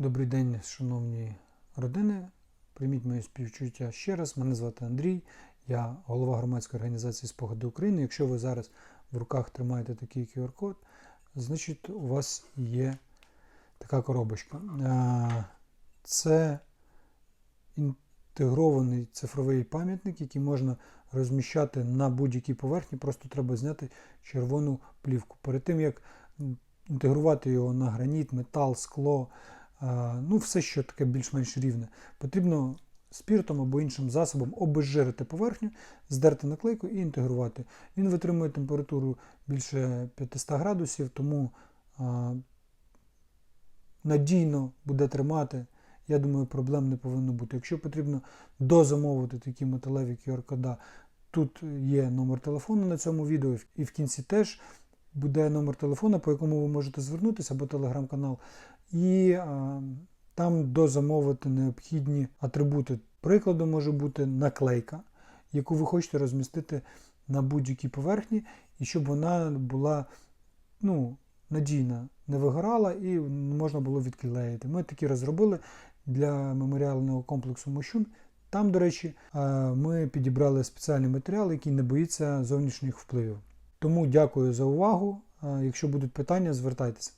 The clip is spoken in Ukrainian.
Добрий день, шановні родини. Прийміть моє співчуття ще раз. Мене звати Андрій, я голова громадської організації Спогади України. Якщо ви зараз в руках тримаєте такий QR-код, значить у вас є така коробочка. Е, Це інтегрований цифровий пам'ятник, який можна розміщати на будь-якій поверхні. Просто треба зняти червону плівку. Перед тим як інтегрувати його на граніт, метал, скло, ну все, що таке більш-менш рівне, потрібно спіртом або іншим засобом обезжирити поверхню, здерти наклейку і інтегрувати. Він витримує температуру більше 500 градусів, тому надійно буде тримати. Я думаю, проблем не повинно бути. Якщо потрібно дозамовити такі металеві QR-кода, тут є номер телефону на цьому відео, і в кінці теж буде номер телефону, по якому ви можете звернутися, або телеграм-канал, і а, там дозамовити необхідні атрибути. Прикладом може бути наклейка, яку ви хочете розмістити на будь-якій поверхні, і щоб вона була ну, надійна, не вигорала і можна було відклеїти. Ми такі розробили для меморіального комплексу Мощун. Там, до речі, ми підібрали спеціальний матеріал, який не боїться зовнішніх впливів. Тому дякую за увагу. Е, Якщо будуть питання, звертайтеся.